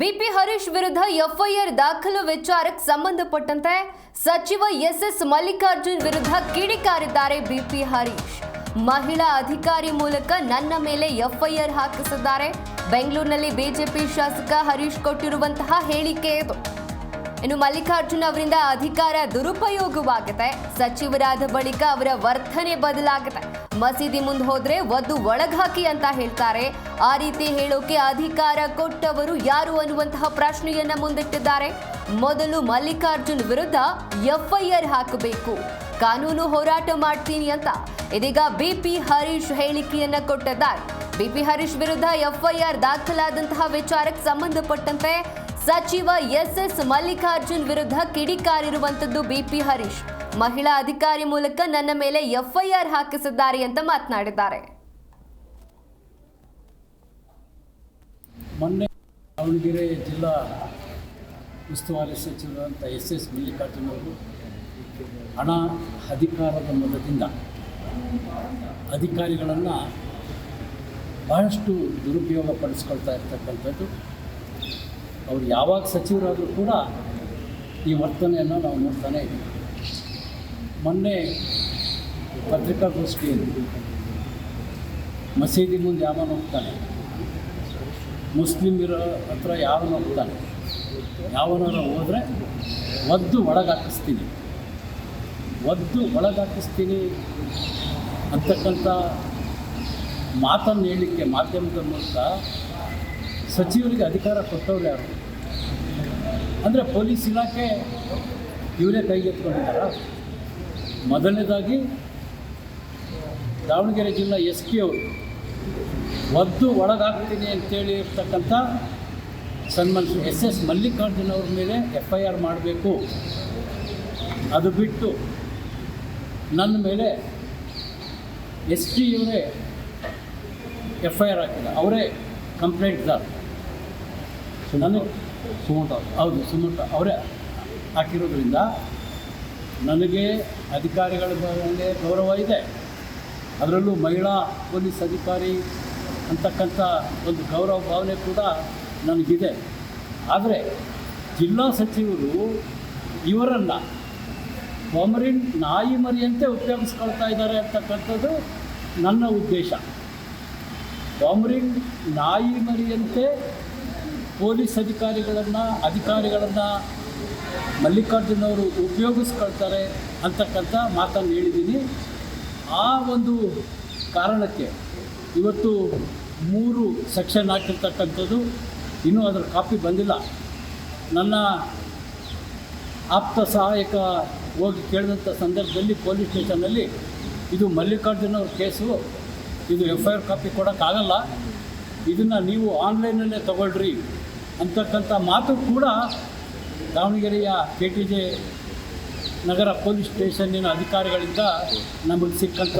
BP Harish ವಿರುದ್ಧ FIR ದಾಖಲು ವಿಚಾರಕ್ಕೆ ಸಂಬಂಧಪಟ್ಟಂತೆ ಸಚಿವ ಎಸ್ ಎಸ್ ಮಲ್ಲಿಕಾರ್ಜುನ್ ವಿರುದ್ಧ ಕಿಡಿಕಾರಿದ್ದಾರೆ ಬಿಪಿ ಹರೀಶ್. ಮಹಿಳಾ ಅಧಿಕಾರಿ ಮೂಲಕ ನನ್ನ ಮೇಲೆ ಎಫ್ಐಆರ್ ಹಾಕಿಸಿದ್ದಾರೆ. ಬೆಂಗಳೂರಿನಲ್ಲಿ ಬಿಜೆಪಿ ಶಾಸಕ ಹರೀಶ್ ಕೊಟ್ಟಿರುವಂತಹ ಹೇಳಿಕೆ ಇದು. ಇನ್ನು ಮಲ್ಲಿಕಾರ್ಜುನ್ ಅವರಿಂದ ಅಧಿಕಾರ ದುರುಪಯೋಗವಾಗಿದೆ. ಸಚಿವರಾದ ಬಳಿಕ ಅವರ ವರ್ತನೆ ಬದಲಾಗಿದೆ. ಮಸೀದಿ ಮುಂದೆ ಹೋದ್ರೆ ಒದ್ದು ಒಳಗಾಕಿ ಅಂತ ಹೇಳ್ತಾರೆ. ಆ ರೀತಿ ಹೇಳೋಕೆ ಅಧಿಕಾರ ಕೊಟ್ಟವರು ಯಾರು ಅನ್ನುವಂತಹ ಪ್ರಶ್ನೆಯನ್ನ ಮುಂದಿಟ್ಟಿದ್ದಾರೆ. ಮೊದಲು ಮಲ್ಲಿಕಾರ್ಜುನ್ ವಿರುದ್ಧ ಎಫ್ಐಆರ್ ಹಾಕಬೇಕು. ಕಾನೂನು ಹೋರಾಟ ಮಾಡ್ತೀನಿ ಅಂತ. ಇದೀಗ ಬಿಪಿ ಹರೀಶ್ ಹೇಳಿಕೆಯನ್ನ ಕೊಟ್ಟಿದ್ದಾರೆ. ಬಿಪಿ ಹರೀಶ್ ವಿರುದ್ಧ ಎಫ್ಐಆರ್ ದಾಖಲಾದಂತಹ ವಿಚಾರಕ್ಕೆ ಸಂಬಂಧಪಟ್ಟಂತೆ ಸಚಿವ ಎಸ್ ಎಸ್ ಮಲ್ಲಿಕಾರ್ಜುನ್ ವಿರುದ್ಧ ಕಿಡಿಕಾರಿರುವಂತದ್ದು ಬಿಪಿ ಹರೀಶ್. ಮಹಿಳಾ ಅಧಿಕಾರಿ ಮೂಲಕ ನನ್ನ ಮೇಲೆ ಎಫ್ಐಆರ್ ಹಾಕಿಸಿದ್ದಾರೆ ಅಂತ ಮಾತನಾಡಿದ್ದಾರೆ. ಮೊನ್ನೆ ದಾವಣಗೆರೆ ಜಿಲ್ಲಾ ಉಸ್ತುವಾರಿ ಸಚಿವರಾದಂಥ ಎಸ್ ಎಸ್ ಮಲ್ಲಿಕಾರ್ಜುನ್ ಅವರು ಹಣ ಅಧಿಕಾರದ ಮೂಲದಿಂದ ಅಧಿಕಾರಿಗಳನ್ನು ಬಹಳಷ್ಟು ದುರುಪಯೋಗ ಪಡಿಸ್ಕೊಳ್ತಾ ಇರ್ತಕ್ಕಂಥದ್ದು. ಅವರು ಯಾವಾಗ ಸಚಿವರಾದರೂ ಕೂಡ ಈ ವರ್ತನೆಯನ್ನು ನಾವು ನೋಡ್ತಾನೆ ಇದ್ದೀವಿ. ಮೊನ್ನೆ ಪತ್ರಿಕಾಗೋಷ್ಠಿಯಲ್ಲಿ ಮಸೀದಿ ಮುಂದೆ ಯಾವನು ಹೋಗ್ತಾನೆ. ಇರೋ ಹತ್ರ ಯಾವನ ಹೋಗ್ತಾನೆ. ಯಾವನಾರ ಹೋದರೆ ಒದ್ದು ಒಳಗಾಕಿಸ್ತೀನಿ. ಒದ್ದು ಒಳಗಾಕಿಸ್ತೀನಿ ಅಂತಕ್ಕಂಥ ಮಾತನ್ನು ಹೇಳಲಿಕ್ಕೆ ಮಾಧ್ಯಮದ ಮೂಲಕ ಸಚಿವರಿಗೆ ಅಧಿಕಾರ ಕೊಟ್ಟವ್ರು ಯಾರು? ಅಂದರೆ ಪೊಲೀಸ್ ಇಲಾಖೆ ಇವರೇ ಕೈಗೆತ್ಕೊಂಡಿದ್ದಾರ ಮೊದಲನೇದಾಗಿ ದಾವಣಗೆರೆ ಜಿಲ್ಲಾ ಎಸ್ ಕೆ ಅವರು ಒದ್ದು ಒಳಗಾಗ್ತೀನಿ ಅಂತೇಳಿ ಇರ್ತಕ್ಕಂಥ ಸನ್ಮಾನ್ ಎಸ್ ಎಸ್ ಮಲ್ಲಿಕಾರ್ಜುನ್ ಅವ್ರ ಮೇಲೆ ಎಫ್ ಐ ಆರ್ ಮಾಡಬೇಕು. ಅದು ಬಿಟ್ಟು ನನ್ನ ಮೇಲೆ ಎಸ್ ಪಿ ಇವರೇ ಎಫ್ ಐ ಆರ್ ಹಾಕಿಲ್ಲ ಅವರೇ ಕಂಪ್ಲೇಂಟ್ದಾರ್ ನನಗೆ ಸುಮಂತ ಹೌದು ಸುಮಂತ ಅವರೇ ಹಾಕಿರೋದ್ರಿಂದ ನನಗೆ ಅಧಿಕಾರಿಗಳ ಮೇಲೆ ಗೌರವ ಇದೆ. ಅದರಲ್ಲೂ ಮಹಿಳಾ ಪೊಲೀಸ್ ಅಧಿಕಾರಿ ಅಂತಕ್ಕಂಥ ಒಂದು ಗೌರವ ಭಾವನೆ ಕೂಡ ನನಗಿದೆ. ಆದರೆ ಜಿಲ್ಲಾ ಸಚಿವರು ಇವರನ್ನು ಬೊಮರಿನ್ ನಾಯಿ ಮರಿಯಂತೆ ಉಪಯೋಗಿಸ್ಕೊಳ್ತಾ ಇದ್ದಾರೆ ಅಂತಕ್ಕಂಥದ್ದು ನನ್ನ ಉದ್ದೇಶ. ಬೊಮರಿನ್ ನಾಯಿ ಮರಿಯಂತೆ ಪೊಲೀಸ್ ಅಧಿಕಾರಿಗಳನ್ನು ಅಧಿಕಾರಿಗಳನ್ನು ಮಲ್ಲಿಕಾರ್ಜುನ್ ಅವರು ಉಪಯೋಗಿಸ್ಕೊಳ್ತಾರೆ ಅಂತಕ್ಕಂಥ ಮಾತನ್ನು ಹೇಳಿದ್ದೀನಿ. ಆ ಒಂದು ಕಾರಣಕ್ಕೆ ಇವತ್ತು ಮೂರು ಸೆಕ್ಷನ್ ಹಾಕಿರ್ತಕ್ಕಂಥದ್ದು, ಇನ್ನೂ ಅದರ ಕಾಪಿ ಬಂದಿಲ್ಲ. ನನ್ನ ಆಪ್ತ ಸಹಾಯಕ ಹೋಗಿ ಕೇಳಿದಂಥ ಸಂದರ್ಭದಲ್ಲಿ ಪೊಲೀಸ್ ಸ್ಟೇಷನಲ್ಲಿ ಇದು ಮಲ್ಲಿಕಾರ್ಜುನ್ ಅವ್ರ ಕೇಸು, ಇದು ಎಫ್ ಐ ಆರ್ ಕಾಪಿ ಕೊಡೋಕ್ಕಾಗಲ್ಲ. ಇದನ್ನು ನೀವು ಆನ್ಲೈನಲ್ಲೇ ತಗೊಳ್ರಿ ಅಂತಕ್ಕಂಥ ಮಾತು ಕೂಡ ದಾವಣಗೆರೆಯ K T J Nagar police ಸ್ಟೇಷನ್ನಿನ ಅಧಿಕಾರಿಗಳಿಂದ ನಮಗೆ ಸಿಕ್ಕಂಥ